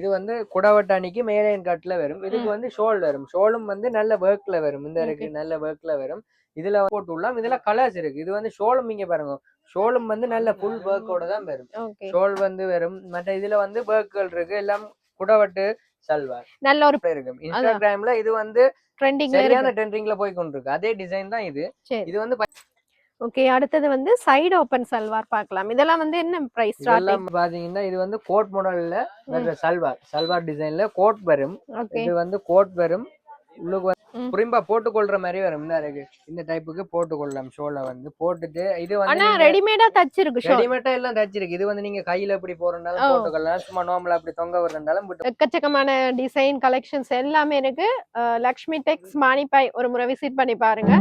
இது வந்து குடவட்டாணிக்கு மேலையன் கட்ல வரும். இதுக்கு வந்து ஷோல் வரும். ஷோலும் வந்து நல்ல ஒர்க்ல வரும். இந்த இருக்கு நல்ல ஒர்க்ல வரும். இதுல போட்டு உள்ளாம் இதுல கலர்ஸ் இருக்கு. இது வந்து ஷோலும் இங்க பாருங்க. ஷோலும் வந்து நல்ல ஃபுல் ஒர்க்கோட தான் வரும். ஷோல் வந்து வரும். மற்ற இதுல வந்து ஒர்க்குகள் இருக்கு. எல்லாம் குடவட்டு சல்வார். நல்ல ஒரு இருக்கும் இன்ஸ்டாகிராம்ல இது வந்து ட்ரெண்டிங்ல சரியான ட்ரெண்டிங்ல போய் கொண்டிருக்கு அதே டிசைன் தான் இது. இது வந்து ஓகே அடுத்தது வந்து சைடு ஓபன் சல்வார் பார்க்கலாம். இதெல்லாம் வந்து என்ன பிரைஸ் ஸ்டார்டிங் பாத்தீங்கன்னா இது வந்து கோட் மாடல்ல வர்ற சல்வார். சல்வார் டிசைன்ல கோட் வரும். இது வந்து கோட் வரும். உள்ளுக்கு. புரிம்பா போட்டுக்கொள்ற மாதிரி வரும். இந்த இருக்கு இந்த டைப்புக்கு போட்டுக்கொள்ளலாம் ஷோல வந்து. போட்டுட்டு இது ஆனா வந்து ரெடிமேடா தச்சிருக்கு ஷோ ரெடிமேட்டா எல்லாம் தச்சிருக்கு. இது வந்து நீங்க கையில எப்படி போறனாலும். போட்டுக்கலாம் சும்மா நார்மலா அப்படி தொங்க விட்டு எக்கச்சக்கமான டிசைன் கலெக்ஷன்ஸ் எல்லாமே இருக்கு. லக்ஷ்மி டெக்ஸ் மானிப்பாய் ஒரு முறை விசிட் பண்ணி பாருங்க.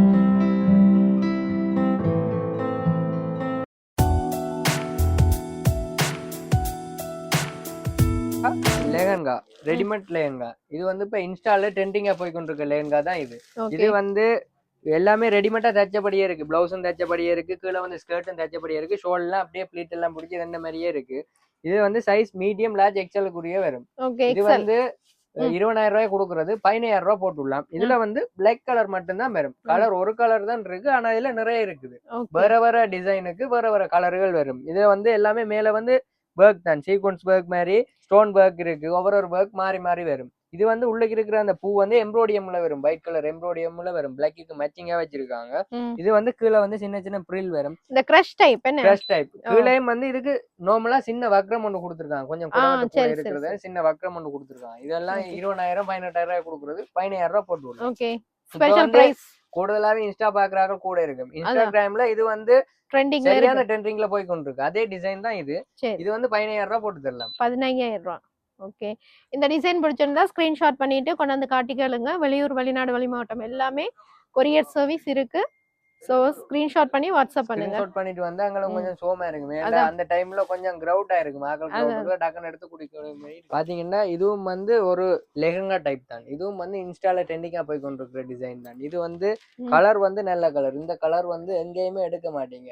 லேகங்கா ரெடிமேட் லேகங்கா இது வந்து இப்ப இன்ஸ்டால ட்ரெண்டிங்கா போய் கொண்டிருக்க லேகங்கா தான் இது. இது வந்து எல்லாமே ரெடிமேடா தச்சபடியே இருக்கு. பிளவுஸும் தச்சபடியே இருக்கு. கீழே வந்து ஸ்கர்ட்டும் தச்சபடியே இருக்கு. ஷோல்லாம் அப்படியே ப்ளீட் எல்லாம் பிடிச்சி இந்த மாதிரியே இருக்கு. இது வந்து சைஸ் மீடியம் லார்ஜ் எக்ஸலுக்குரிய வரும். இது வந்து. இருபதாயிரம் ரூபாய் கொடுக்கறது. பதினாயிரம் ரூபாய் போட்டுடலாம். இதுல வந்து பிளாக் கலர் மட்டும்தான் வரும். கலர் ஒரு கலர் தான் இருக்கு. ஆனா இதுல நிறைய இருக்குது. வேற வேற டிசைனுக்கு வேற வேற கலர்கள் வரும். இதுல வந்து எல்லாமே மேல வந்து ஒர்க் தான். சீக்வன்ஸ் ஒர்க் மாதிரி ஸ்டோன் ஒர்க் இருக்கு. ஒவ்வொரு ஒரு ஒர்க் மாறி மாறி வரும். இது வந்து உள்ளுக்கு இருக்கிற அந்த பூ வந்து எம்ப்ரோடியம்ல வரும். ஒயிட் கலர் எம்ப்ரோடியம்ல வரும். பிளாக்கு மேட்சிங்கா வச்சிருக்காங்க. இது வந்து கீழே வந்து சின்ன சின்ன ப்ரில் வரும். இந்த கிரஷ் டைப் என்ன? Crush type. கீழேயும் வந்து இதுக்கு நார்மலா சின்ன வக்ரம் ஒண்ணு கொடுத்துருக்காங்க. கொஞ்சம் இருக்கிறது. சின்ன வக்ரம் ஒண்ணு கொடுத்துருக்காங்க. இதெல்லாம். இருபதாயிரம் பதினெட்டாயிரம் ரூபாய் கொடுக்குறது. பதினாயிரம் ரூபாய் போட்டு ஸ்பெஷல் பிரைஸ் கூடுதலாவே இன்ஸ்டா பாக்குறாங்க கூட இருக்கும். இன்ஸ்டாகிராம்ல இது வந்து ட்ரெண்டிங்ல சரியான ட்ரெண்டிங்ல போய் கொண்டிருக்கு அதே டிசைன் தான் இது. இது வந்து பதினாயிரம் ரூபாய் போட்டு தரலாம். பதினையாயிரம் ரூபாய் ஓகே இந்த டிசைன் பிடிச்சிருந்தா ஸ்கிரீன்ஷாட் பண்ணிட்டு கொண்டாந்து காட்டிக்கலுங்க வெளியூர் வெளிநாடு வெளி மாவட்டம் எல்லாமே கொரியர் சர்வீஸ் இருக்கு. ஸோ ஸ்கிரீன்ஷாட் பண்ணி வாட்ஸ்அப் பண்ணுங்க. ஸ்கிரீன்ஷாட் பண்ணிட்டு வந்து அங்களும் ம். கொஞ்சம் சோமா இருக்கும். அந்த டைம்ல கொஞ்சம் கிரவுட் ஆயிருக்கும். ஆக்கள் அதான். கிரவுட் டக்குன்னு எடுத்து குடிக்கிற பாத்தீங்கன்னா இதுவும் வந்து ஒரு லெஹங்கா டைப் தான். இதுவும் வந்து இன்ஸ்டால ட்ரெண்டிங்கா போய் கொண்டிருக்கிற டிசைன் தான். இது வந்து. கலர் வந்து நல்ல கலர் இந்த கலர் வந்து எங்கேயுமே எடுக்க மாட்டீங்க.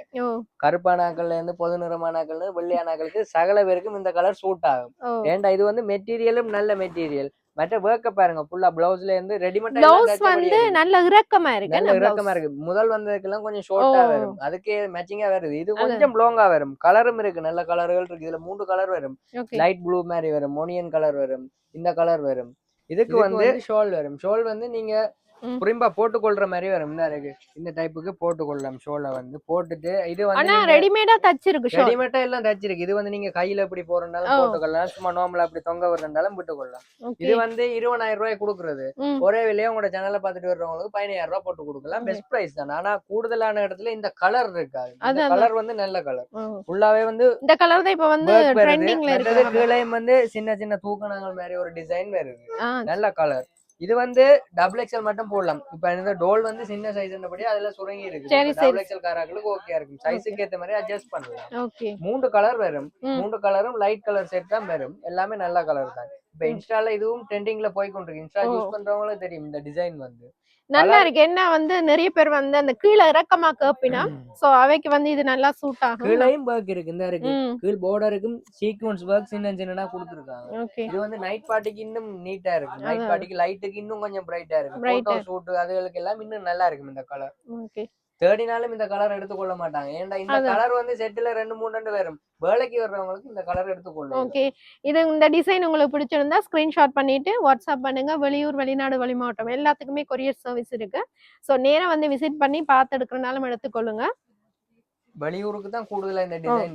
கருப்பானாக்கள்ல இருந்து பொது நிறமானாக்கள்ல வெள்ளையானாக்களுக்கு சகல பேருக்கும் இந்த கலர் சூட் ஆகும். ஓ. ஏன்டா இது வந்து மெட்டீரியலும் நல்ல மெட்டீரியல் மற்ற ஒர்க்க பாருங்க ஃபுல்லா பிளவுஸ்ல இருந்து ரெடிமேட் பிளவுஸ் வந்து நல்ல இறக்கமா இருக்கு நல்ல இறக்கமா? இருக்கு. முதல் வந்ததுக்கெல்லாம் கொஞ்சம் ஷார்ட்டா. வரும். அதுக்கே மேட்சிங்கா வருது. இது கொஞ்சம் லாங்கா வரும். கலரும் இருக்கு. நல்ல கலர்கள் இருக்கு. இதுல மூணு கலர் வரும். லைட் ப்ளூ மாதிரி வரும். மோனியன் கலர் வரும். இந்த கலர் வரும். இதுக்கு வந்து ஷோல் வரும். ஷோல் வந்து நீங்க ம். புரிம்பா போட்டுக்கொள்ற மாதிரி வரும். இந்த இருக்கு. இந்த டைப்புக்கு போட்டுக்கொள்ளலாம் ஷோல வந்து. போட்டுட்டு இது வந்து ரெடிமேடா தச்சிருக்கு ஷோ ரெடிமேட்டா எல்லாம் தச்சிருக்கு. இது வந்து நீங்க கையில எப்படி போறனாலும் ஓ. போட்டுக்கொள்ளலாம். சும்மா நார்மலா அப்படி தொங்க விடுறதாலும் விட்டுக்கொள்ளலாம். இது வந்து இருபதாயிரம் ரூபாய் கொடுக்குறது. ஒரே விலையா உங்களோட சேனலை பார்த்துட்டு வர்றவங்களுக்கு பதினாயிரம் ரூபாய் போட்டு கொடுக்கலாம். பெஸ்ட் பிரைஸ் தான். ஆனா கூடுதலான இடத்துல இந்த கலர் இருக்காது. இந்த கலர் வந்து நல்ல கலர். ஃபுல்லாவே வந்து இந்த கலர் தான் இப்ப வந்து ட்ரெண்டிங்ல மற்றது இருக்கு. கீழேயும் வந்து சின்ன சின்ன தூக்கணங்கள் மாதிரி ஒரு டிசைன் வருது நல்ல கலர் இது வந்து டபுள் எக்ஸ்எல் மட்டும் போடலாம். இப்ப இந்த டோல் வந்து சின்ன சைஸ் படி அதுல சுருங்கி இருக்கு. டபுள் எக்ஸ்எல் காராக்களுக்கு ஓகே இருக்கும். சைஸுக்கு ஏத்த மாதிரி அட்ஜஸ்ட் பண்ணலாம். மூன்று கலர் வரும். மூன்று கலரும் லைட் கலர் செட் தான் வரும். எல்லாமே நல்ல கலர் தான். இப்ப. இன்ஸ்டால இதுவும் ட்ரெண்டிங்ல போய் கொண்டிருக்கு. இன்ஸ்டா. யூஸ் பண்றவங்களுக்கு தெரியும். இந்த டிசைன் வந்து. நல்லா இருக்கு. என்ன வந்து நிறைய பேர் வந்து அந்த கீழே இறக்கமா கேப்பினா சோ அவைக்கு வந்து இது நல்லா சூட் ஆகும். கீழையும் ஒர்க் இருக்கு இந்த இருக்கு. கீழ் பார்டருக்கும் சீக்வன்ஸ் ஒர்க் சின்ன சின்னதா கொடுத்துருக்காங்க. இது வந்து நைட் பார்ட்டிக்கு இன்னும் நீட்டா இருக்கு. நைட். பார்ட்டிக்கு லைட்டுக்கு இன்னும் கொஞ்சம் பிரைட்டா இருக்கு. போட்டோ ஷூட் அதுகளுக்கு எல்லாம் இன்னும் நல்லா இருக்கும் இந்த கலர் ஓகே. தேடினாலும் இந்த கலர் எடுத்துக்கொள்ள மாட்டாங்க. ஏன்டா இந்த. கலர் வந்து செட்டுல ரெண்டு மூணு ரெண்டு வரும் வேலைக்கு வர்றவங்களுக்கு இந்த கலர் எடுத்துக்கொள்ள ஓகே இது இந்த டிசைன் உங்களுக்கு பிடிச்சிருந்தா ஸ்கிரீன்ஷாட் பண்ணிட்டு வாட்ஸ்அப் பண்ணுங்க. வெளியூர் வெளிநாடு வெளி மாவட்டம் எல்லாத்துக்குமே கொரியர் சர்வீஸ் இருக்கு. ஸோ நேரா வந்து விசிட் பண்ணி பார்த்து எடுக்கிறனாலும் எடுத்துக்கொள்ளுங்க. வெளியூருக்கு தான் கூடுதலா இந்த டிசைன்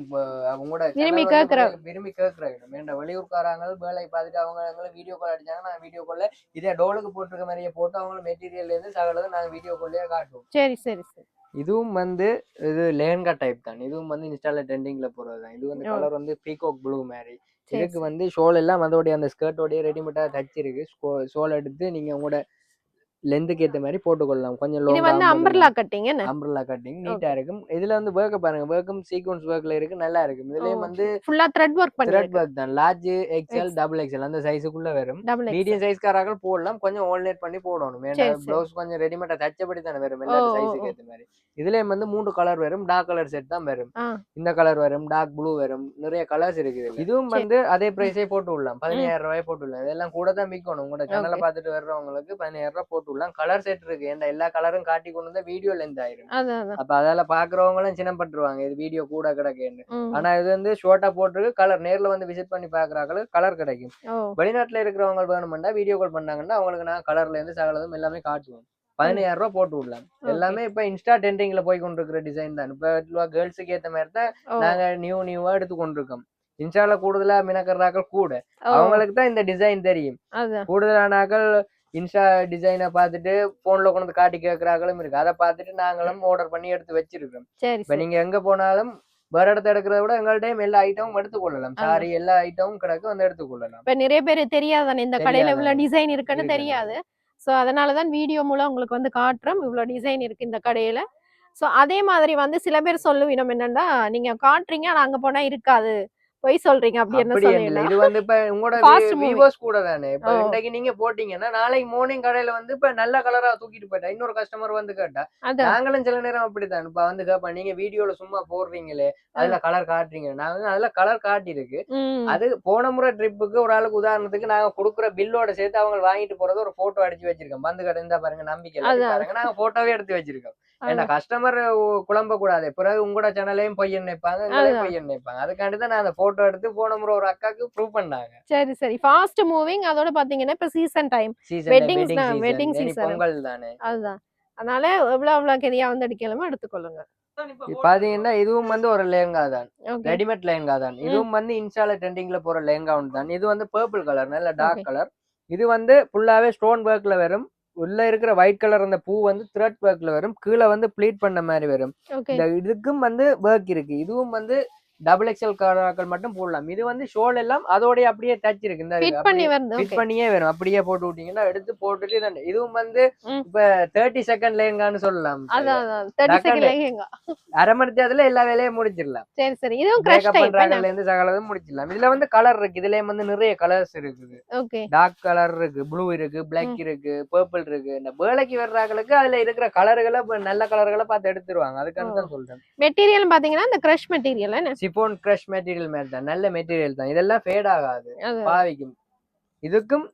அவங்களோட விரும்பி வெளி- விரும்பி கேட்கறாங்க வேண்டாம் வெளியூர்காரங்க வேலை பார்த்துட்டு அவங்க வீடியோ கால் அடிச்சாங்க நான் வீடியோ கால்ல இதே டோலுக்கு போட்டிருக்க மாதிரியே போட்டு அவங்க மெட்டீரியல்ல இருந்து சகலதை நாங்க வீடியோ கால்லயே காட்டுவோம். சரி சரி சரி. இதுவும் வந்து இது லேங்கா டைப் தான் இதுவும் வந்து இன்ஸ்டால ட்ரெண்டிங்ல போறது தான் இது வந்து. கலர் வந்து பீகாக் ப்ளூ மாதிரி இதுக்கு. வந்து ஷோல் எல்லாம் அதோடைய அந்த ஸ்கர்ட்டோடய ரெடிமேடா தச்சிருக்கு ஷோல் எடுத்து நீங்க உங்களோட லென்த்துக்கு ஏத்த மாதிரி போட்டுக்கொள்ளலாம் கொஞ்சம் இது வந்து அம்பர்லா கட்டிங் அம்பர்லா கட்டிங் நீட்டா இருக்கும். இதுல வந்து ஒர்க்க பாருங்க. ஒர்க்கும் சீக்வன்ஸ் ஒர்க்ல இருக்கு. நல்லா இருக்கும். இதுலயும் வந்து ஃபுல்லா த்ரெட் ஒர்க் த்ரெட் பண்ணிருக்கு. ஒர்க் தான். லார்ஜ் எக்ஸ்எல் டபுள் எக்ஸ்எல் அந்த சைஸுக்குள்ள வரும். மீடியம் சைஸ் காராக்கள் போடலாம். கொஞ்சம் ஆல்டர்னேட் பண்ணி போடணும். ஏன்னா. பிளவுஸ் கொஞ்சம் ரெடிமேடா தச்சபடி தானே வரும். எல்லா சைஸுக்கு. ஏத்த மாதிரி. இதுலயும் வந்து மூணு கலர் வரும். டார்க் கலர் செட் தான் வரும். இந்த கலர் வரும். டார்க் ப்ளூ வரும். நிறைய கலர்ஸ் இருக்குது. இதுவும். வந்து அதே பிரைஸே போட்டு விடலாம். பதினாயிரம் ரூபாய் போட்டு விடலாம். இதெல்லாம் கூட தான் விற்கணும். உங்களோட சேனலை Okay. பார்த்துட்டு வர்றவங்களுக்கு பதினாயிரம் ரூபாய் போட்டு விடலாம் கலர் செட் இருக்கு. ஏன்னா எல்லா கலரும் காட்டி கொண்டு வந்தா வீடியோ லென்த் ஆயிரும். அப்ப அதால பாக்குறவங்களும் சின்னப்பட்டுருவாங்க இது வீடியோ கூட கிடக்குன்னு. ஆனா இது வந்து ஷோர்ட்டா போட்டிருக்கு. கலர் நேர்ல வந்து விசிட் பண்ணி பாக்குறாங்களுக்கு கலர் கிடைக்கும். வெளிநாட்டுல இருக்கிறவங்க வேணுமெண்டா வீடியோ கால் பண்ணாங்கன்னா அவங்களுக்கு நான் கலர்ல இருந்து சகலதும் எல்லாமே காட்டுவோம் பதினாயிரம் ரூபாய் போட்டு விடலாம். எல்லாமே இப்ப இன்ஸ்டா ட்ரெண்டிங்ல போய் கொண்டிருக்கிற டிசைன் தான். இப்ப கேர்ள்ஸுக்கு ஏத்த மாதிரி தான் நாங்க நியூ நியூவா எடுத்து கொண்டிருக்கோம். இன்ஸ்டால கூடுதலா மினக்கறாக்கள் கூட. அவங்களுக்கு தான் இந்த டிசைன் தெரியும். கூடுதலானாக்கள் இன்ஸ்டா டிசைனை பார்த்துட்டு போன்ல கொண்டு காட்டி கேட்கறாங்களும் இருக்கு. அதை பார்த்துட்டு நாங்களும் ஆர்டர் பண்ணி எடுத்து வச்சிருக்கோம் சரி இப்ப நீங்க எங்க போனாலும் வேற இடத்த எடுக்கிறத விட எங்கள்கிட்டயும் எல்லா ஐட்டமும் எடுத்துக்கொள்ளலாம். சாரி எல்லா ஐட்டமும் கிடக்கு வந்து எடுத்துக்கொள்ளலாம் இப்ப நிறைய பேர் தெரியாதானே இந்த கடையில. இவ்வளவு டிசைன் இருக்குன்னு. தெரியாது. சோ அதனாலதான் வீடியோ மூலம் உங்களுக்கு வந்து காட்டுறோம். இவ்வளவு டிசைன் இருக்கு இந்த கடையில. சோ அதே மாதிரி வந்து சில பேர் சொல்லுவினம் என்னன்னா நீங்க காட்டுறீங்க ஆனா அங்க போனா இருக்காது. பொய் சொல்றீங்க அப்படி என்ன சொல்லுவீங்களா இது வந்து இப்ப உங்களோட. வியூவர்ஸ் கூட தானே. இப்ப ஓ. இன்றைக்கு நீங்க போட்டீங்கன்னா நாளைக்கு மார்னிங் கடையில வந்து இப்ப நல்ல கலரா தூக்கிட்டு போயிட்டா இன்னொரு கஸ்டமர் வந்து கேட்டா நாங்களும் சில நேரம் அப்படித்தான். இப்ப வந்து கேட்பேன் நீங்க வீடியோல சும்மா போடுறீங்களே அதுல கலர் காட்டுறீங்க நான் வந்து அதுல கலர் காட்டியிருக்கு. அது போன முறை ட்ரிப்புக்கு ஒரு ஆளுக்கு உதாரணத்துக்கு நாங்க கொடுக்குற பில்லோட சேர்த்து அவங்க வாங்கிட்டு போறது ஒரு போட்டோ அடிச்சு வச்சிருக்கோம். வந்து கடை இருந்தா பாருங்க நம்பிக்கை. பாருங்க. நாங்க போட்டோவே எடுத்து வச்சிருக்கோம். ஏன்னா. கஸ்டமர் குழம்ப கூடாது பிறகு உங்களோட சேனலையும் பொய்யன் நினைப்பாங்க. பொய்யன் நினைப்பாங்க அதுக்காண்டி தான் நான் அந்த போட்டோ எடுத்து போன முறை ஒரு அக்காக்கு ப்ரூவ் பண்ணாங்க. சரி சரி. ஃபாஸ்ட் மூவிங் அதோட பாத்தீங்கன்னா இப்ப season time wedding wedding season season. Pongal தானே. அதுதான். அதனால எவ்வளவு எவ்வளவு கெதியா வந்து அடிக்கலாமோ எடுத்துக்கொள்ளுங்க. இது பாத்தீங்கன்னா இதுவும் வந்து ஒரு லேங்கா தான். ரெடிமேட் லேங்கா தான். இதுவும் வந்து இன்ஸ்டால ட்ரெண்டிங்ல போற லேங்கா ஒன்று தான். இது வந்து பர்பிள் கலர் நல்ல டார்க் Okay. கலர் இது வந்து ஃபுல்லாவே ஸ்டோன் ஒர்க்ல வரும். உள்ள இருக்கிற ஒயிட் கலர் அந்த பூ வந்து த்ரெட் ஒர்க்ல வரும். கீழே வந்து ப்ளீட் பண்ண மாதிரி வரும். இந்த இதுக்கும் வந்து ஒர்க் இருக்கு. இதுவும் வந்து டபுள் எக்ஸ்எல் காராக்கள் மட்டும் போடலாம். இது வந்து ஷோல் எல்லாம் அதோடய அப்படியே டச் இருக்கு. இந்த ஃபிட் பண்ணியே வரும். அப்படியே போட்டு விட்டீங்கன்னா எடுத்து போட்டுட்டு இதுவும் வந்து. இப்ப தேர்ட்டி செகண்ட் லேங்கான்னு சொல்லலாம். அரை மணி நேரத்துல எல்லா வேலையும் முடிச்சிடலாம். சரி சரி. இதுவும் கிரஷ் பண்றாங்கல இருந்து சகலதும் முடிச்சிடலாம். இதுல வந்து கலர் இருக்கு. இதுலயும் வந்து நிறைய கலர்ஸ் இருக்குது. டார்க் கலர் இருக்கு ப்ளூ இருக்கு பிளாக் இருக்கு பர்பிள் இருக்கு. இந்த வேலைக்கு வர்றாங்களுக்கு அதுல இருக்கிற கலர்களை நல்ல கலர்களை பார்த்து எடுத்துருவாங்க. அதுக்காக தான் சொல்றேன். மெட்டீரியல் பாத்தீங்கன்னா இந்த crush material chiffon crush material மாதிரி தான் நல்ல மெட்டீரியல் தான். இதெல்லாம் ஃபேட் ஆகாது. பாவிக்கும். இதுக்கும்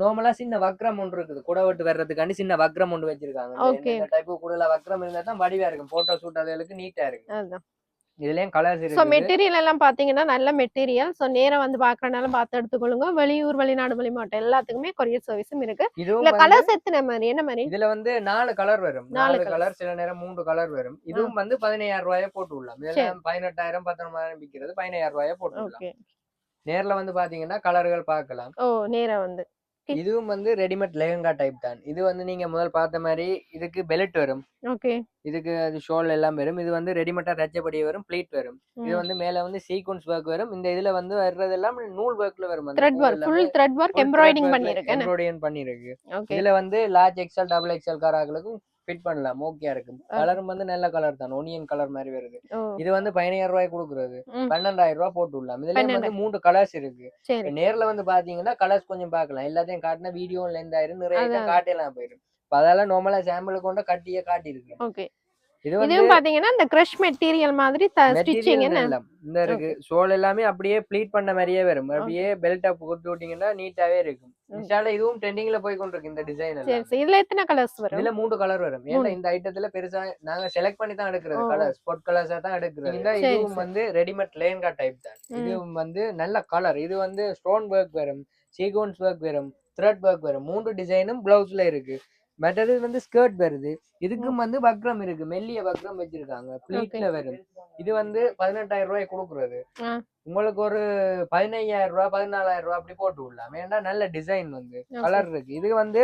நார்மலா சின்ன வக்ரம் ஒன்று இருக்குது. குடை வெட்டு வர்றதுக்காண்டி சின்ன வக்ரம் ஒன்று வச்சிருக்காங்க. இந்த டைப் கூடுதலா வக்ரம் இருந்தா தான் வடிவா இருக்கும். போட்டோ ஷூட் அதுகளுக்கு நீட்டா இருக்கு இதுலயும் கலர்ஸ் சோ இருக்கு மெட்டீரியல் எல்லாம் பாத்தீங்கன்னா நல்ல மெட்டீரியல் சோ நேரா வந்து பாக்குறனால பார்த்து எடுத்துக்கொள்ளுங்க. வெளியூர் வெளிநாடு வெளிமாவட்டம் எல்லாத்துக்குமே கொரியர் சர்வீஸும் இருக்கு. வந்து- கலர்ஸ் எத்தனை மாதிரி? என்ன மாதிரி? இதுல வந்து நாலு கலர் வரும். நாலு. கலர் சில நேரம் மூன்று கலர் வரும். இதுவும் வந்து பதினையாயிரம் ரூபாய போட்டு விடலாம். பதினெட்டாயிரம் பத்தொன்பதாயிரம் விக்கிறது பதினாயிரம் ரூபாய போட்டு விடலாம். நேர்ல வந்து பாத்தீங்கன்னா கலர்கள் பார்க்கலாம் ஓ நேரா வந்து. இதுவும் வந்து ரெடிமேட் லெஹங்கா டைப் தான். இது வந்து நீங்க முதல் பார்த்த மாதிரி இதுக்கு பெலட் வரும். ஓகே. இதுக்கு அது ஷோல் எல்லாம் வரும். இது வந்து ரெடிமேட்டா தச்சபடி வரும் ப்ளீட் வரும். இது வந்து மேல வந்து சீக்வன்ஸ் ஒர்க் வரும். இந்த இதுல வந்து வர்றதெல்லாம் நூல் ஒர்க்ல வரும். Thread work full thread work embroidering பண்ணிருக்கேன் எம்ப்ராய்டிங் பண்ணிருக்கு இதுல வந்து லார்ஜ் எக்ஸ்எல் டபுள் எக்ஸ்எல் காராக்களுக்கும் ஃபிட் பண்ணலாம். ஓகே இருக்கும். கலரும் வந்து நல்ல கலர் தான். ஒனியன் கலர் மாதிரி வருது. இது வந்து பதினாயிரம் ரூபாய் கொடுக்குறது. பன்னெண்டாயிரம் ரூபாய் போட்டு விடலாம். இதுல வந்து. மூணு கலர்ஸ் இருக்கு. நேர்ல வந்து பாத்தீங்கன்னா கலர்ஸ் கொஞ்சம் பார்க்கலாம். எல்லாத்தையும் காட்டினா வீடியோ லென்த் ஆயிரும் நிறைய காட்டலாம் போயிடும் அதெல்லாம் நார்மலா சாம்பிள் கொண்ட கட்டியே காட்டியிருக்கு இதுவும் பாத்தீங்கன்னா இந்த கிரஷ் மெட்டீரியல் மாதிரி ஸ்டிச்சிங் என்ன? இந்த இருக்கு. ஷோல் எல்லாமே அப்படியே ப்ளீட் பண்ண மாதிரியே வரும். அப்படியே பெல்ட் அப் கொடுத்து விட்டீங்கன்னா நீட்டாவே இருக்கும். இன்ஸ்டால இதுவும் ட்ரெண்டிங்ல போய் கொண்டிருக்கு இந்த டிசைன் இதுல எத்தனை கலர்ஸ் வரும்? இதுல மூணு கலர் வரும். ஏன்னா மூணு. இந்த ஐட்டத்துல பெருசா நாங்க செலக்ட் பண்ணி தான் எடுக்கிறது. கலர் ஸ்பாட் கலர்ஸா தான் எடுக்கிறது. இதுவும். வந்து ரெடிமேட் லேங்கா டைப் தான். ம். இது வந்து நல்ல கலர் இது வந்து ஸ்டோன் ஒர்க் வரும். சீக்வன்ஸ் ஒர்க் வரும். த்ரெட் ஒர்க் வரும். மூன்று டிசைனும் பிளவுஸ்ல இருக்கு. மற்றது வந்து ஸ்கர்ட் வருது. இதுக்கும் வந்து வக்ரம் இருக்கு. மெல்லிய வக்ரம் வச்சிருக்காங்க. ப்ளீட்ல வரும். இது வந்து பதினெட்டாயிரம் ரூபாய் கொடுக்குறது. உங்களுக்கு ஒரு பதினையாயிரம் ரூபாய் பதினாலாயிரம் ரூபாய் அப்படி போட்டு விடலாம். ஏன்னா நல்ல டிசைன் வந்து. கலர் இருக்கு. இது வந்து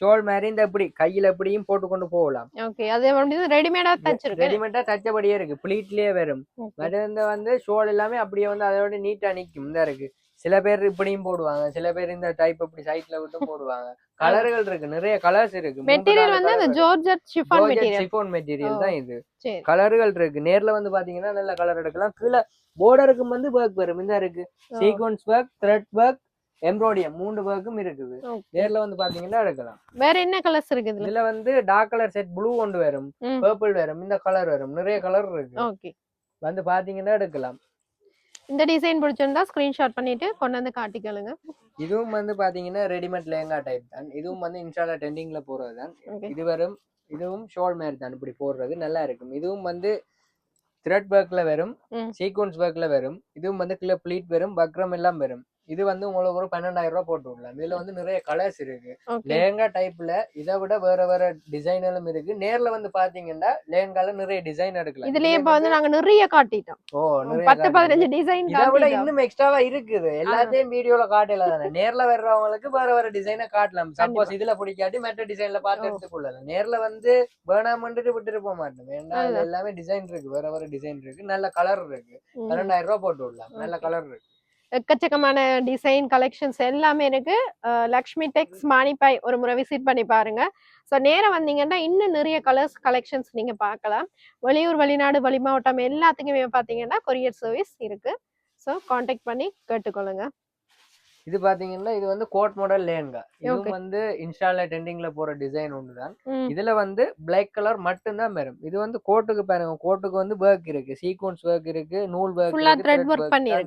ஷோல் மாதிரி இந்த இப்படி கையில எப்படியும் போட்டு கொண்டு போகலாம். ஓகே அது வந்து ரெடிமேடா தச்சிருக்கேன் ரெடிமேடா தச்சபடியே இருக்கு. ப்ளீட்லயே வரும். பட் இந்த வந்து ஷோல் எல்லாமே அப்படியே வந்து அதோட நீட்டா நிக்கும். இந்த இருக்கு. சில பேர் இப்படியும் போடுவாங்க. சில பேர் இந்த டைப் இப்படி சைட்ல விட்டு போடுவாங்க. கலர்கள் இருக்கு நிறைய கலர்ஸ் இருக்கு. மூன்று, மெட்டீரியல் வந்து அந்த. Georgette chiffon material chiffon material. தான் இது. கலர்கள் இருக்கு. நேர்ல வந்து பாத்தீங்கன்னா நல்ல கலர் எடுக்கலாம். கீழே பார்டருக்கும் வந்து ஒர்க் வரும் இந்த இருக்கு. சீக்வன்ஸ் ஒர்க் த்ரெட் ஒர்க் எம்ப்ராய்டியம் மூணு ஒர்க்கும் இருக்குது. நேர்ல வந்து பாத்தீங்கன்னா எடுக்கலாம். வேற என்ன கலர்ஸ் இருக்கு இதுல? இதுல வந்து டார்க் கலர் செட் ப்ளூ ஒன்று வரும். பர்பிள் வரும். இந்த கலர் வரும். நிறைய கலர் இருக்கு. ஓகே வந்து பாத்தீங்கன்னா எடுக்கலாம். இந்த டிசைன் பிடிச்சிருந்தா ஸ்கிரீன்ஷாட் பண்ணிட்டு கொண்டு வந்து காட்டிக்கலுங்க இதுவும் வந்து பாத்தீங்கன்னா ரெடிமேட் லேங்கா டைப் தான். இதுவும் வந்து இன்ஸ்டால ட்ரெண்டிங்ல போறது தான். இது வரும் இதுவும் ஷோல் மாதிரி தான் இப்படி போடுறது. நல்லா இருக்கும். இதுவும் வந்து த்ரெட் ஒர்க்ல வரும். சீக்வன்ஸ் ஒர்க்ல வரும் இதுவும் வந்து கிளியர் ப்ளீட் வரும் பக்ரம் எல்லாம் வரும் இது வந்து உங்களுக்கு ஒரு பன்னெண்டாயிரம் ரூபாய் போட்டு விடலாம் இதுல வந்து நிறைய கலர்ஸ் இருக்கு. லேங்கா டைப்ல இதை விட வேற வேற டிசைனும் இருக்கு. நேர்ல வந்து பாத்தீங்கன்னா லேங்கால நிறைய டிசைன் எடுக்கலாம். இதுலயே இப்ப வந்து நாங்க நிறைய காட்டிட்டோம். ஓ பத்து. பதினஞ்சு டிசைன் இதை விட இன்னும் எக்ஸ்ட்ராவா இருக்குது. எல்லாத்தையும் வீடியோல காட்டல தானே. நேர்ல வர்றவங்களுக்கு வேற வேற டிசைனை காட்டலாம். சப்போஸ் இதுல பிடிக்காட்டி மற்ற டிசைன்ல பார்த்து. எடுத்துக்கொள்ளலாம். நேர்ல வந்து வேணாமன்ட்டு விட்டுட்டு போக மாட்டோம். வேண்டாம். எல்லாமே டிசைன் இருக்கு. வேற வேற டிசைன் இருக்கு. நல்ல கலர் இருக்கு. பன்னெண்டாயிரம் ரூபாய் போட்டு விடலாம். நல்ல. கலர் இருக்கு. எக்கச்சக்கமான டிசைன் கலெக்ஷன்ஸ் எல்லாமே இருக்கு லக்ஷ்மி டெக்ஸ் மானிப்பாய் ஒரு முறை விசிட் பண்ணி பாருங்க. ஸோ நேரம் வந்தீங்கன்னா இன்னும் நிறைய கலர்ஸ் கலெக்ஷன்ஸ் நீங்க பார்க்கலாம். வெளியூர் வெளிநாடு வெளி மாவட்டம் எல்லாத்துக்குமே பார்த்தீங்கன்னா கொரியர் சர்வீஸ் இருக்கு. ஸோ காண்டாக்ட் பண்ணி கேட்டுக்கொள்ளுங்க. இது பாத்தீங்கன்னா இது வந்து கோட் மாடல் லேன்கா. இதுவும் வந்து இன்ஸ்டால ட்ரெண்டிங்ல போற டிசைன் ம், இதுல வந்து பிளாக் கலர் மட்டும்தான் வரும் இது வந்து கோட்டுக்கு பாருங்க கோட்டுக்கு வந்து ஒர்க் இருக்கு. சீக்வன்ஸ் ஒர்க் இருக்கு நூல் ஒர்க்.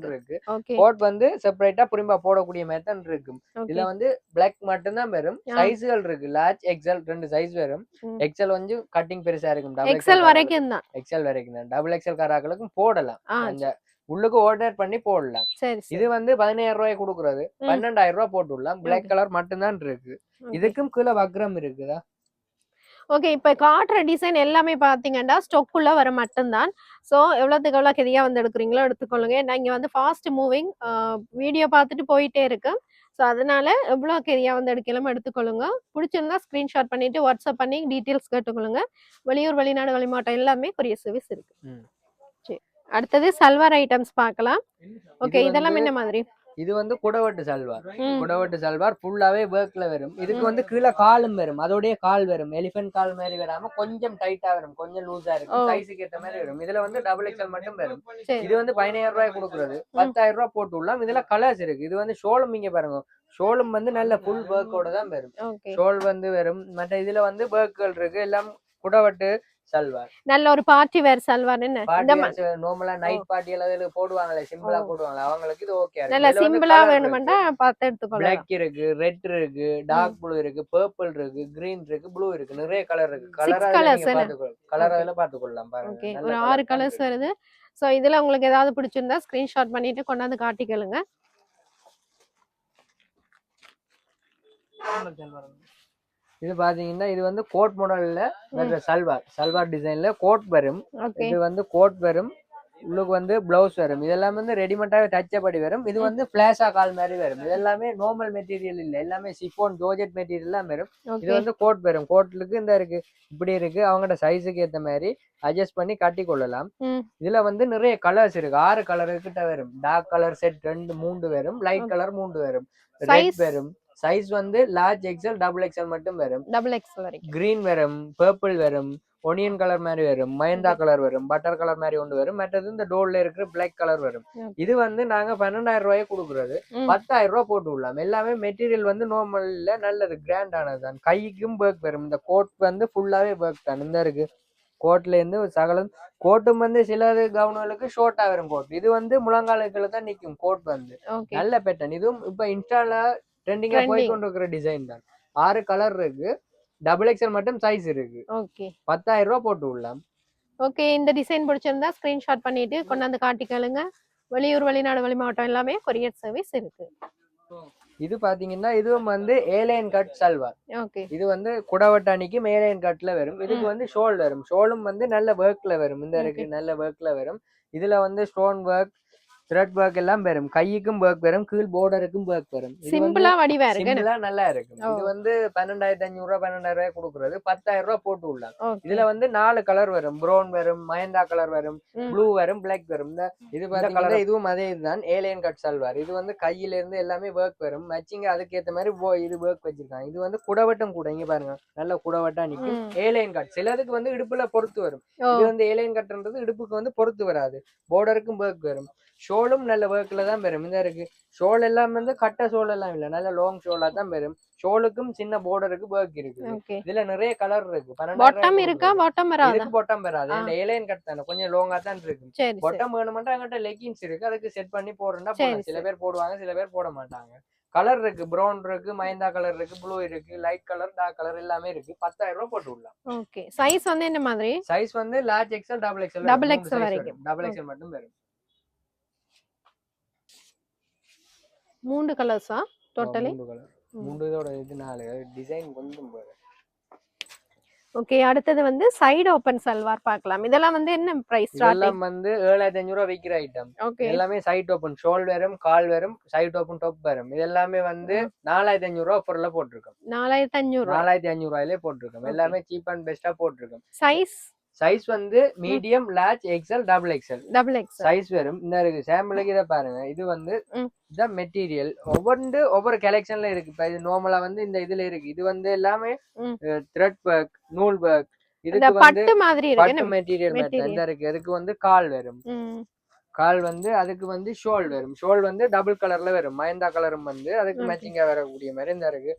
இருக்கு கோட் வந்து செப்பரேட்டா புரிம்பா போடக்கூடிய மெத்தட் இருக்கு இதுல வந்து பிளாக் மட்டும்தான் வரும். சைஸ்கள் இருக்கு. லார்ஜ் எக்ஸல் ரெண்டு சைஸ் வரும். எக்ஸல் வந்து கட்டிங் பெருசா இருக்கும். எக்ஸல் வரைக்கும் தான். எக்ஸல் வரைக்கும் தான். டபுள் எக்ஸல் காராக்களுக்கும் போடலாம். அந்த உள்ளுக்கு ஆர்டர் பண்ணி போடலாம். இது வந்து பதினாயிரம் ரூபாய் கொடுக்குறது. பன்னெண்டாயிரம் ரூபாய் போட்டு விடலாம் பிளாக். கலர் மட்டும்தான் இருக்கு. இதுக்கும் கீழே வக்ரம் இருக்குதா? ஓகே இப்போ காட்டுற டிசைன் எல்லாமே பார்த்தீங்கன்னா ஸ்டொக்குள்ள வர மட்டும்தான். ஸோ எவ்வளோத்துக்கு எவ்வளோ கெதியாக வந்து எடுக்கிறீங்களோ எடுத்துக்கொள்ளுங்க. ஏன்னா இங்கே வந்து ஃபாஸ்ட் மூவிங் வீடியோ பார்த்துட்டு போயிட்டே இருக்கு. ஸோ அதனால எவ்வளோ கெதியாக வந்து எடுக்கலாமோ எடுத்துக்கொள்ளுங்க. பிடிச்சிருந்தா ஸ்க்ரீன்ஷாட் பண்ணிட்டு வாட்ஸ்அப் பண்ணி டீட்டெயில்ஸ் கேட்டுக்கொள்ளுங்க. வெளியூர் வெளிநாடு வெளிமாவட்டம் எல்லாமே கொரியர் சர்வீஸ் இருக்கு. அடுத்தது சல்வார் ஐட்டம்ஸ் பார்க்கலாம். ஓகே இது இதெல்லாம் என்ன மாதிரி? இது வந்து குடவட்டு சல்வார். குடவட்டு சல்வார் ஃபுல்லாவே ஒர்க்ல வரும். இதுக்கு. வந்து கீழே காலும் வரும். அதோடய கால் வரும். எலிஃபென்ட் கால் மாதிரி வராம கொஞ்சம் டைட்டா வரும். கொஞ்சம் லூஸா. இருக்கும். சைஸுக்கு ஏத்த மாதிரி வரும். இதுல வந்து டபுள் எக்ஸல் மட்டும் வரும். இது வந்து பதினாயிரம் ரூபாய் கொடுக்குறது. பத்தாயிரம் ரூபாய் போட்டு விடலாம். இதுல கலர்ஸ் இருக்கு. இது வந்து ஷோலும் இங்க பாருங்க. ஷோலும் வந்து நல்ல ஃபுல் ஒர்க்கோட தான் வரும். ஷோல் வந்து வரும். மற்ற இதுல வந்து ஒர்க்குகள் இருக்கு. எல்லாம் குடவட்டு சல்வார். நல்ல ஒரு பார்ட்டி வேர் சல்வார் என்ன? நார்மலா நைட் பார்ட்டி எல்லாம் இதுல போடுவாங்களே சிம்பிளா ஓ. போடுவாங்களே அவங்களுக்கு இது ஓகே நல்ல சிம்பிளா வேணுமெண்டா பார்த்து எடுத்துக்கொள்ளலாம். பிளாக் இருக்கு ரெட் இருக்கு டார்க் ப்ளூ இருக்கு பர்பிள் இருக்கு கிரீன் இருக்கு ப்ளூ இருக்கு நிறைய கலர் இருக்கு. கலர்? கலர். அதுல பாத்துக்கொள்ளலாம் பாருங்க. ஓகே நல்ல ஒரு ஆறு கலர்ஸ். வருது. ஸோ இதுல உங்களுக்கு ஏதாவது பிடிச்சிருந்தா ஸ்கிரீன்ஷாட் பண்ணிட்டு கொண்டாந்து காட்டிக்கலுங்க இது பாத்தீங்கன்னா இது வந்து கோட் மாடல்ல வர்ற சல்வார் சல்வார் டிசைன்ல கோட் வரும். இது வந்து கோட் வரும். உள்ளுக்கு வந்து பிளவுஸ் வரும். இதெல்லாம் வந்து ரெடிமேடாவே டச்சப்படி வரும். இது வந்து பிளாஷா கால் மாதிரி வரும். இது எல்லாமே நார்மல் மெட்டீரியல் இல்ல. எல்லாமே சிஃபோன் ஜோஜெட் மெட்டீரியல் எல்லாம் வரும். இது வந்து கோட் வரும். கோட்லுக்கு இந்த இருக்கு. இப்படி இருக்கு. அவங்களோட சைஸுக்கு ஏத்த மாதிரி அட்ஜஸ்ட் பண்ணி கட்டி கொள்ளலாம். இதுல வந்து நிறைய கலர்ஸ் இருக்கு. ஆறு கலர் கிட்ட வரும். டார்க் கலர் செட் ரெண்டு மூன்று வரும். லைட். கலர் மூன்று வரும்? ரெட் வரும். சைஸ் வந்து லார்ஜ் எக்ஸல் டபுள் எக்ஸல் மட்டும் வரும். டபுள் எக்ஸ் வரைக்கும். கிரீன் வரும் பர்பிள் வரும் ஒனியன் கலர் மாதிரி வரும் மயந்தா கலர் வரும் பட்டர் கலர் மாதிரி ஒன்று வரும். மற்றது இந்த டோர்ல இருக்கிற பிளாக் கலர் வரும். இது வந்து நாங்க பன்னெண்டாயிரம் ரூபாய் கொடுக்குறது. பத்தாயிரம் ரூபாய் போட்டு விடலாம். எல்லாமே மெட்டீரியல் வந்து நார்மல்ல நல்லது கிராண்ட் ஆனது தான். கைக்கும் ஒர்க் வரும். இந்த கோட் வந்து ஃபுல்லாவே ஒர்க் தான். இந்த இருக்கு. கோட்ல இருந்து சகலம். கோட்டும் வந்து சிலது கவுனுகளுக்கு ஷோர்ட்டா வரும் கோட் இது வந்து முழங்காலுக்குள்ள தான் நிக்கும் கோட் வந்து. நல்ல பேட்டர்ன் இதுவும் இப்ப இன்ஸ்டால ட்ரெண்டிங்கா போய். கொண்டு இருக்கிற டிசைன் தான். ஆறு கலர் இருக்கு. டபுள் எக்ஸல் மட்டும் சைஸ் இருக்கு. ஓகே பத்தாயிரம் ரூபாய் போட்டு விடலாம் ஓகே இந்த டிசைன் பிடிச்சிருந்தா ஸ்கிரீன்ஷாட் பண்ணிட்டு கொண்டாந்து காட்டிக்கலுங்க வெளியூர் வெளிநாடு வெளி மாவட்டம் எல்லாமே கொரியர் சர்வீஸ் இருக்கு. இது பாத்தீங்கன்னா இதுவும் வந்து ஏலைன் கட் சல்வார் ஓகே இது வந்து குடவட்ட அணிக்கு மேலைன் கட்ல வரும். இதுக்கு வந்து ஷோல் வரும். ஷோலும் வந்து நல்ல ஒர்க்ல வரும். இந்த இருக்கு நல்ல ஒர்க்ல வரும். இதுல வந்து ஸ்டோன் ஒர்க் த்ரெட் ஒர்க் எல்லாம் வரும் கையுக்கும் ஒர்க் வரும் கீழ் பார்டருக்கும் ஒர்க் வரும் சிம்பிளா வடிவா இருக்கு. சிம்பிளா நல்லா இருக்கும் ஓ. இது வந்து பன்னெண்டாயிரத்தி அஞ்சூறு ரூபாய் பன்னெண்டாயிரம் ரூபாய் கொடுக்குறது. பத்தாயிரம் ரூபாய் போட்டு Okay. இதுல வந்து நாலு கலர் வரும். ப்ரௌன் வரும் மயந்தா கலர் வரும். ப்ளூ வரும் பிளாக் வரும். இந்த இது பாத்தீங்கன்னா இதுவும் அதே இதுதான். ஏலியன் கட் சல்வார் இது வந்து கையில இருந்து எல்லாமே ஒர்க் வரும் மேட்சிங் அதுக்கேத்த மாதிரி wo- இது ஒர்க் வச்சிருக்காங்க. இது வந்து குடவட்டம் கூட. இங்க பாருங்க. நல்ல குடவட்டா நிக்கும். ஏலியன் கட் சிலதுக்கு வந்து இடுப்புல பொறுத்து வரும். இது வந்து ஏலியன் கட்ன்றது இடுப்புக்கு வந்து பொறுத்து வராது. பார்டருக்கும் ஒர்க் வரும் ஷோலும் நல்ல ஒர்க்ல தான் வரும் இந்த இருக்கு. ஷோல் எல்லாம் வந்து கட்ட ஷோல் எல்லாம் இல்ல. நல்ல லாங் ஷோலா தான் வரும் ஷோலுக்கும் சின்ன பார்டருக்கு ஒர்க் இருக்குது. ஓகே இதுல நிறைய கலர் இருக்கு. பாட்டம் இருக்கா. பாட்டம் வராதா? இதுக்கு பொட்டம் வராது. ஏலியன் கட் தானே. கொஞ்சம் லாங்கா தான் இருக்கு. பொட்டம் வேணுமெண்டா என்கிட்ட லெகின்ஸ் இருக்கு. அதுக்கு செட் பண்ணி போடுறா சரி, போடலாம். சில. பேர் போடுவாங்க சில பேர் போட மாட்டாங்க. கலர் இருக்கு. ப்ரௌன் இருக்கு. மைந்தா கலர் இருக்கு. ப்ளூ இருக்கு. லைட் கலர் டார்க் கலர் எல்லாமே இருக்கு. பத்தாயிரம் ரூபாய் போட்டு விடலாம். ஓகே சைஸ் வந்து என்ன மாதிரி? சைஸ் வந்து large XL double XL Double XL வரைக்கும். டபுள் எக்ஸல் மட்டும் வரும். மூணு கலர்ஸா? டோட்டலி மூணு இதோட இது நாலு டிசைன் கொஞ்சம். ஓகே அடுத்தது வந்து சைடு ஓபன் சல்வார் பார்க்கலாம். இதெல்லாம் வந்து என்ன பிரைஸ் இதெல்லாம் வந்து ஏழாயிரத்தி அஞ்சூறு ரூபா விற்கிற ஐட்டம் ஓகே எல்லாமே சைட் ஓப்பன் ஷோல் வரும் கால் வரும் சைட் ஓப்பன் டாப் வரும் இது எல்லாமே வந்து நாலாயிரத்தி அஞ்சூறு ரூபா பொருளை போட்டிருக்கோம். நாலாயிரத்தி அஞ்சூறு ரூபா. நாலாயிரத்தி அஞ்சூறு ரூபாயிலே போட்டிருக்கோம். எல்லாமே சீப் அண்ட் பெஸ்டா போட்டிருக்கோம். சைஸ் சைஸ் வந்து medium large XL double XL double X size வரும் இந்த இருக்கு சாம்பிளுக்கு இதை பாருங்க. இது வந்து. இதான் மெட்டீரியல் ஒவ்வொன்று ஒவ்வொரு கலெக்ஷன்ல இருக்கு. இப்ப இது நார்மலா வந்து இந்த இதுல இருக்கு. இது வந்து எல்லாமே. த்ரெட் ஒர்க் நூல் ஒர்க் இதுக்கு வந்து பட்டு மாதிரி இருக்கு. பட்டு? மெட்டீரியல். இந்த இருக்கு. அதுக்கு வந்து கால் வரும் கால் வந்து அதுக்கு வந்து ஷோல் வரும் ஷோல் வந்து டபுள் கலர்ல வரும் மயந்தா கலரும் வந்து அதுக்கு. மேட்சிங்கா வரக்கூடிய மாதிரி இந்த இருக்கு.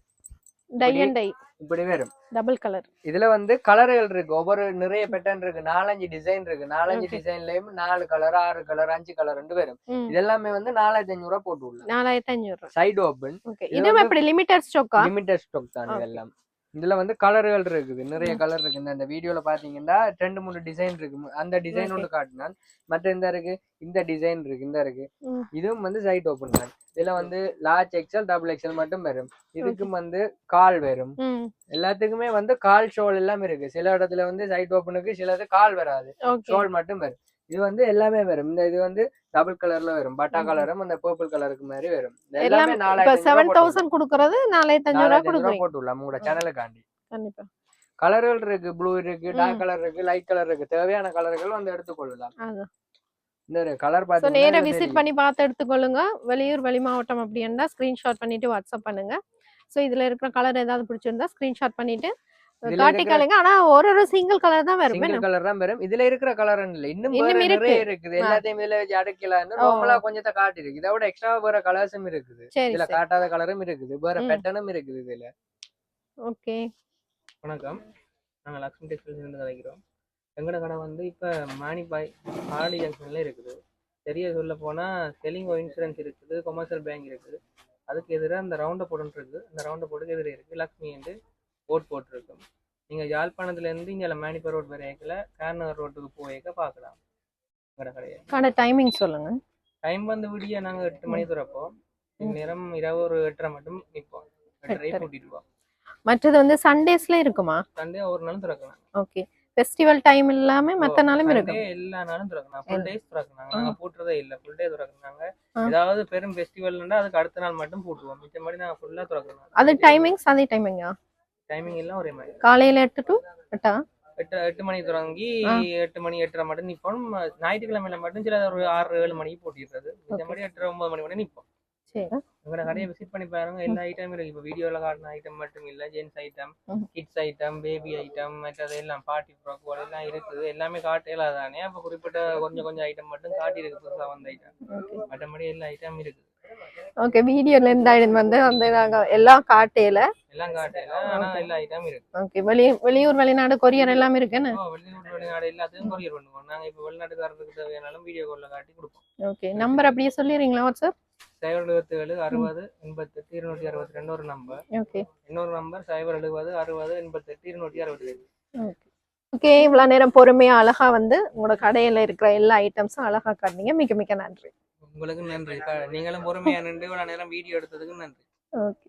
டை அண்ட் டை இப்படி வரும். டபுள் கலர் இதுல வந்து கலர்கள் இருக்கு. ஒவ்வொரு நிறைய பேட்டர்ன் இருக்கு. நாலஞ்சு டிசைன் இருக்கு. நாலஞ்சு. டிசைன்லயும் நாலு கலர் ஆறு கலர் அஞ்சு கலர் வரும். இதெல்லாமே வந்து நாலாயிரத்தி அஞ்சூறு ரூபா போட்டு விடலாம். நாலாயிரத்தி ரூபா. சைடு இது இதுவும் எப்படி? லிமிட்டட் ஸ்டாக்கா லிமிடெட் ஸ்டாக் தான். இதெல்லாம். இதுல வந்து கலர்கள் இருக்குது. நிறைய. கலர் இருக்கு இந்த- வீடியோல பாத்தீங்கன்னா ரெண்டு மூணு டிசைன் இருக்கு. அந்த டிசைன். ஒன்று காட்டினான் மற்ற இந்த இருக்கு இந்த டிசைன் இருக்கு இந்த இருக்கு. இதுவும் வந்து சைட் ஓப்பன் தான் இதுல வந்து லார்ஜ் எக்ஸல் டபுள் எக்ஸல் மட்டும் வரும். இதுக்கும் வந்து கால் வரும். எல்லாத்துக்குமே வந்து கால் ஷோல் எல்லாம் இருக்கு. சில இடத்துல வந்து சைட் ஓப்பனுக்கு சிலது கால் வராது. ஷோல் மட்டும் வரும். இது வந்து எல்லாமே வரும். இந்த இது வந்து டபுள் கலர்ல வரும். பட்டா. கலரும் அந்த பர்பிள் கலருக்கு மாதிரி வரும். எல்லாம் நாலாயிரத்தி செவன் தௌசண்ட் குடுக்கறது நாலாயிரத்தி ரூபா போட்டு விடலாம் உங்களோட சேனலுக்காண்டி கண்டிப்பா. கலர்கள் இருக்கு. ப்ளூ இருக்கு. டார்க் கலர் இருக்கு. லைட் கலர் இருக்கு. தேவையான கலர்கள் வந்து எடுத்துக்கொள்ளலாம். இந்த கலர் ஸோ நேரா விசிட் பண்ணி பார்த்து எடுத்துக்கொள்ளுங்க. வெளியூர் வெளி மாவட்டம் அப்படின்னா ஸ்கிரீன்ஷாட் பண்ணிட்டு வாட்ஸ்அப் பண்ணுங்க. ஸோ இதுல இருக்கிற கலர் ஏதாவது பிடிச்சிருந்தா ஸ்கிரீன்ஷாட் பண்ணிட்டு இதுல காட்டிக்காளுங்க ஆனா ஒரு ஒரு சிங்கிள் கலர் தான் வரும். சிங்கிள் கலர் தான் வரும். இதுல இருக்கிற கலர் இல்ல. இன்னும் இருக்கு. நிறைய இருக்குது. எல்லாத்தையும் இதுல வச்சு அடைக்கலாம்னு ஓ. நார்மலா கொஞ்சத்தை இருக்கு இதை விட எக்ஸ்ட்ரா வேற கலர்ஸும் இருக்குது. இதுல காட்டாத கலரும் இருக்குது. வேற. பேட்டர்னும் இருக்குது இதுல. ஓகே. வணக்கம். நாங்கள் லக்ஷ்மி டெக்ஸ்டைல்ஸ் இருந்து கதைக்கிறோம் எங்களோட கடை வந்து இப்போ மானிபாய் ஆடி ஜங்ஷனில் இருக்குது. சரியா சொல்ல போனால் செலிங்கோ இன்சூரன்ஸ் இருக்குது. கொமர்ஷியல் பேங்க் இருக்குது. அதுக்கு எதிராக அந்த ரவுண்டை போட்டு இருக்குது. அந்த ரவுண்டை போட்டுக்கு எதிரே இருக்குது லக்ஷ்மி என்று போட் போட்டிருக்கோம். நீங்கள் யாழ்ப்பாணத்துலேருந்து இங்கே மேனிப்பா ரோட் வரையக்கில் கார்னர் ரோட்டுக்கு போயிருக்க பார்க்கலாம் கடை டைமிங் சொல்லுங்க. டைம் வந்து விடிய நாங்கள் எட்டு மணி திறப்போம். நேரம் இரவு ஒரு எட்டரை மட்டும் நிற்போம் எட்டரை. கூட்டிடுவோம் மற்றது வந்து சண்டேஸ்ல இருக்குமா? சண்டே ஒரு நாளும் திறக்கலாம். ஓகே ஃபெஸ்டிவல் டைம் இல்லாம மத்த நாளும் Sunday எல்லா நாளும் திறக்கணும் ஃபுல் டேஸ் திறக்கணும் நாங்க. பூட்டுறதே இல்ல. ஃபுல் டே திறக்கறாங்க. ஏதாவது பெரும் ஃபெஸ்டிவல்னா அதுக்கு அடுத்த நாள் மட்டும் பூட்டுவோம் மிச்சபடி நாங்க ஃபுல்லா திறக்கணும். அது டைமிங்ஸ் அதே டைமிங்கா டைமிங் எல்லாம் ஒரே மாதிரி. காலையில எட்டு டு எட்டா? எட்டு எட்டு மணி தொடங்கி. எட்டு மணி எட்டரை மட்டும் நிப்போம். ஞாயிற்றுக்கிழமையில மட்டும் சில ஒரு ஆறு ஏழு மணிக்கு போட்டிடுறது மிச்சபடி எட்டரை ஒன்பது மணி மட்டும் நிப்போம். சரி. எங்களோட கடையை விசிட் பண்ணி பாருங்க. எல்லா ஐட்டமும் இருக்கு. இப்போ வீடியோல காட்டின ஐட்டம் மட்டும் இல்ல. Gents item. Kids item baby item மற்றது எல்லாம் பார்ட்டி ஃப்ராக் எல்லாம் இருக்குது. எல்லாமே காட்டல தானே அப்போ குறிப்பிட்ட கொஞ்சம் கொஞ்சம் ஐட்டம் மட்டும் காட்டி இருக்கு புதுசா வந்த ஐட்டம் மற்றபடி எல்லா ஐட்டம் இருக்குது ஓகே வீடியோல item வந்து வந்து நாங்க எல்லாம் காட்டையில. எல்லாம் காட்டல ஆனா எல்லா ஐட்டம் இருக்கு. ஓகே வெளி வெளியூர் வெளிநாடு கொரியர் எல்லாம் இருக்குன்னு வெளிநாட்டு வெளிநாடு எல்லாத்தையும் கொரியர் பண்ணுவோம். நாங்க இப்போ வெளிநாட்டுக்காரருக்கு தேவையானாலும் வீடியோ கால்ல காட்டி கொடுப்போம். ஓகே நம்பர் அப்படியே சொல்லிடுறீங்களா வாட்ஸ்அப் சைபர் எழுபத்தி ஏழு அறுபது எண்பத்தெட்டு இருநூற்றி அறுபத்தி ரெண்டு ஒரு நம்பர் ஓகே இன்னொரு நம்பர் சைபர் எழுபது அறுபது எண்பத்தெட்டு இருநூற்றி அறுபத்தி ரெண்டு ஓகே ஓகே இவ்வளோ நேரம் பொறுமையா அழகா வந்து உங்களோட கடையில இருக்கிற எல்லா ஐட்டம்ஸும் அழகா காட்டினீங்க. மிக மிக நன்றி. உங்களுக்கு நன்றி. நீங்களும் பொறுமையா நின்று இவ்வளவு நேரம் வீடியோ எடுத்ததுக்கு நன்றி. ஓகே